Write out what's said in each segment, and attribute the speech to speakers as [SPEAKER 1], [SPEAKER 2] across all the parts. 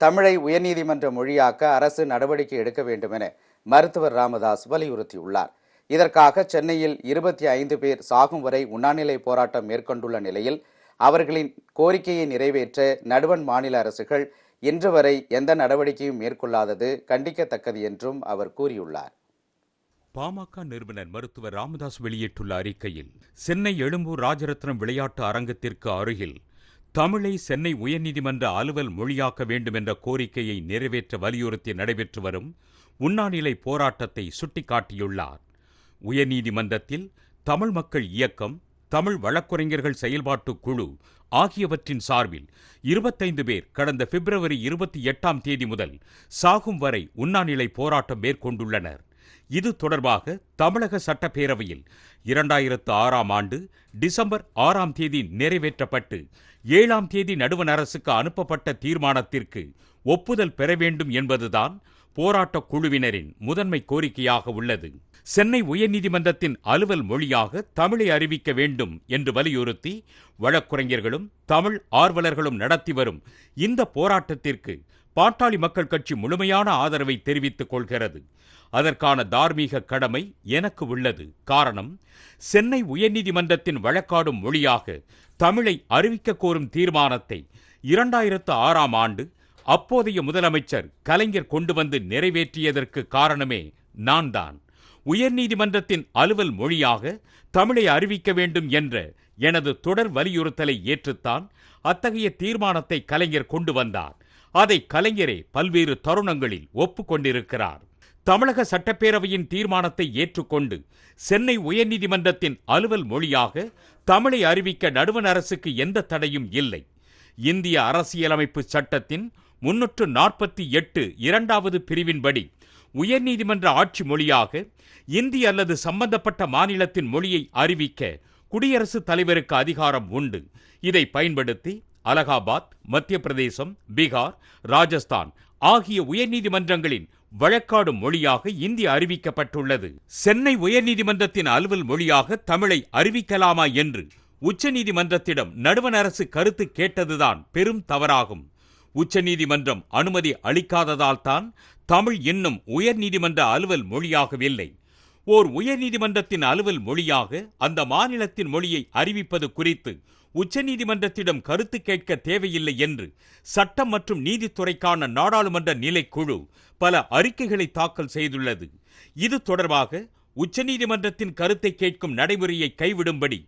[SPEAKER 1] தமிழை உயர்நீதிமன்ற மொழியாக்க அரசு நடவடிக்கை எடுக்க வேண்டும் என மருத்துவர் ராமதாஸ் வலியுறுத்தியுள்ளார். இதற்காக சென்னையில் இருபத்தி ஐந்து பேர் சாகும் வரை உண்ணாநிலை போராட்டம் மேற்கொண்டுள்ள நிலையில் அவர்களின் கோரிக்கையை நிறைவேற்ற நடுவண் மாநில அரசுகள் இன்று வரை எந்த நடவடிக்கையும் மேற்கொள்ளாதது கண்டிக்கத்தக்கது என்றும் அவர் கூறியுள்ளார்.
[SPEAKER 2] பாமக நிறுவனர் மருத்துவர் ராமதாஸ் வெளியிட்டுள்ள அறிக்கையில் சென்னை எழும்பூர் ராஜரத்னம் விளையாட்டு அரங்கத்திற்கு அருகில் தமிழை சென்னை உயர்நீதிமன்ற அலுவல் மொழியாக்க வேண்டும் என்ற கோரிக்கையை நிறைவேற்ற வலியுறுத்தி நடைபெற்று வரும் உண்ணாநிலை போராட்டத்தை சுட்டிக்காட்டியுள்ளார். உயர்நீதிமன்றத்தில் தமிழ் மக்கள் இயக்கம் தமிழ் வழக்குரைஞர்கள் செயல்பாட்டு குழு ஆகியவற்றின் சார்பில் இருபத்தைந்து பேர் கடந்த பிப்ரவரி இருபத்தி எட்டாம் தேதி முதல் சாகும் வரை உண்ணாநிலை போராட்டம் மேற்கொண்டுள்ளனர். இது தொடர்பாக தமிழக சட்டப்பேரவையில் இரண்டாயிரத்து ஆறாம் ஆண்டு டிசம்பர் ஆறாம் தேதி நிறைவேற்றப்பட்டு ஏழாம் தேதி நடுவண் அரசுக்கு அனுப்பப்பட்ட தீர்மானத்திற்கு ஒப்புதல் பெற வேண்டும் என்பதுதான் போராட்டக் குழுவினரின் முதன்மை கோரிக்கையாக உள்ளது. சென்னை உயர்நீதிமன்றத்தின் அலுவல் மொழியாக தமிழை அறிவிக்க வேண்டும் என்று வலியுறுத்தி வழக்குரைஞர்களும் தமிழ் ஆர்வலர்களும் நடத்தி வரும் இந்த போராட்டத்திற்கு பாட்டாளி மக்கள் கட்சி முழுமையான ஆதரவை தெரிவித்துக் கொள்கிறது. அதற்கான தார்மீக கடமை எனக்கு உள்ளது. காரணம் சென்னை உயர்நீதிமன்றத்தின் வழக்காடும் மொழியாக தமிழை அறிவிக்க கோரும் தீர்மானத்தை இரண்டாயிரத்து ஆறாம் ஆண்டு அப்போதைய முதலமைச்சர் கலைஞர் கொண்டு வந்து நிறைவேற்றியதற்கு காரணமே நான் தான் உயர்நீதிமன்றத்தின் அலுவல் மொழியாக தமிழை அறிவிக்க வேண்டும் என்ற எனது தொடர் வலியுறுத்தலை ஏற்றுத்தான் அத்தகைய தீர்மானத்தை கலைஞர் கொண்டு வந்தார். அதை கலைஞரே பல்வேறு தருணங்களில் ஒப்புக்கொண்டிருக்கிறார். தமிழக சட்டப்பேரவையின் தீர்மானத்தை ஏற்றுக்கொண்டு சென்னை உயர்நீதிமன்றத்தின் அலுவல் மொழியாக தமிழை அறிவிக்க நடுவண் அரசுக்கு எந்த தடையும் இல்லை. இந்திய அரசியலமைப்பு சட்டத்தின் முன்னூற்று நாற்பத்தி எட்டு இரண்டாவது பிரிவின்படி உயர்நீதிமன்ற ஆட்சி மொழியாக இந்தி அல்லது சம்பந்தப்பட்ட மாநிலத்தின் மொழியை அறிவிக்க குடியரசுத் தலைவருக்கு அதிகாரம் உண்டு. இதை பயன்படுத்தி அலகாபாத் மத்திய பிரதேசம் பீகார் ராஜஸ்தான் ஆகிய உயர்நீதிமன்றங்களின் வழக்காடும் மொழியாக இந்தி அறிவிக்கப்பட்டுள்ளது. சென்னை உயர்நீதிமன்றத்தின் அலுவல் மொழியாக தமிழை அறிவிக்கலாமா என்று உச்சநீதிமன்றத்திடம் நடுவண் அரசு கருத்து கேட்டதுதான் பெரும் தவறாகும். உச்சநீதிமன்றம் அனுமதி அளிக்காததால் தான் தமிழ் இன்னும் உயர்நீதிமன்ற அலுவல் மொழியாகவில்லை. ஓர் உயர்நீதிமன்றத்தின் அலுவல் மொழியாக அந்த மாநிலத்தின் மொழியை அறிவிப்பது குறித்து உச்சநீதிமன்றத்திடம் கருத்து கேட்க தேவையில்லை என்று சட்டம் மற்றும் நீதித்துறைக்கான நாடாளுமன்ற நிலைக்குழு பல அறிக்கைகளை தாக்கல் செய்துள்ளது. இது தொடர்பாக உச்சநீதிமன்றத்தின் கருத்தை கேட்கும் நடைமுறையை கைவிடும்படி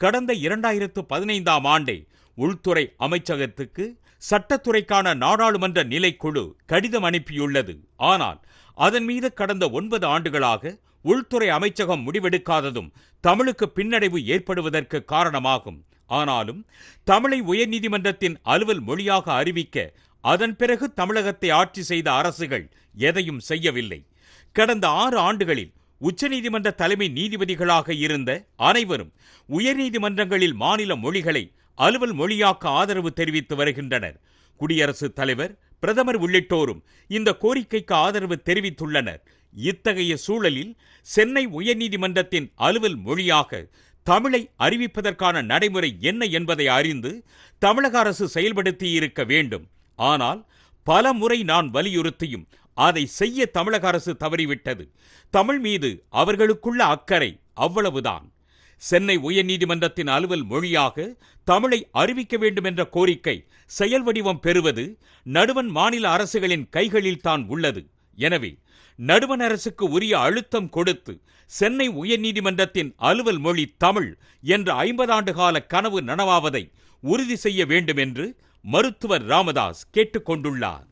[SPEAKER 2] கடந்த இரண்டாயிரத்து பதினைந்தாம் ஆண்டே உள்துறை அமைச்சகத்துக்கு சட்டத்துறைக்கான நாடாளுமன்ற நிலைக்குழு கடிதம் அனுப்பியுள்ளது. ஆனால் அதன் மீது கடந்த ஒன்பது ஆண்டுகளாக உள்துறை அமைச்சகம் முடிவெடுக்காததும் தமிழுக்கு பின்னடைவு ஏற்படுவதற்கு காரணமாகும். ஆனாலும் தமிழை உயர்நீதிமன்றத்தின் அலுவல் மொழியாக அறிவிக்க அதன் பிறகு தமிழகத்தை ஆட்சி செய்த அரசுகள் எதையும் செய்யவில்லை. கடந்த ஆறு ஆண்டுகளில் உச்சநீதிமன்ற தலைமை நீதிபதிகளாக இருந்த அனைவரும் உயர்நீதிமன்றங்களில் மாநில மொழிகளை அலுவல் மொழியாக்க ஆதரவு தெரிவித்து வருகின்றனர். குடியரசுத் தலைவர் பிரதமர் உள்ளிட்டோரும் இந்த கோரிக்கைக்கு ஆதரவு தெரிவித்துள்ளனர். இத்தகைய சூழலில் சென்னை உயர்நீதிமன்றத்தின் அலுவல் மொழியாக தமிழை அறிவிப்பதற்கான நடைமுறை என்ன என்பதை அறிந்து தமிழக அரசு செயல்படுத்தியிருக்க வேண்டும். ஆனால் பல முறை நான் வலியுறுத்தியும் அதை செய்ய தமிழக அரசு தவறிவிட்டது. தமிழ் மீது அவர்களுக்குள்ள அக்கறை அவ்வளவுதான். சென்னை உயர்நீதிமன்றத்தின் அலுவல் மொழியாக தமிழை அறிவிக்க வேண்டும் என்ற கோரிக்கை செயல் வடிவம் பெறுவது நடுவன் மாநில அரசுகளின் கைகளில்தான் உள்ளது. எனவே நடுவன் அரசுக்கு உரிய அழுத்தம் கொடுத்து சென்னை உயர்நீதிமன்றத்தின் அலுவல் மொழி தமிழ் என்ற ஐம்பதாண்டு கால கனவு நனவாவதை உறுதி செய்ய வேண்டும் என்று மருத்துவர் ராமதாஸ் கேட்டுக்கொண்டுள்ளார்.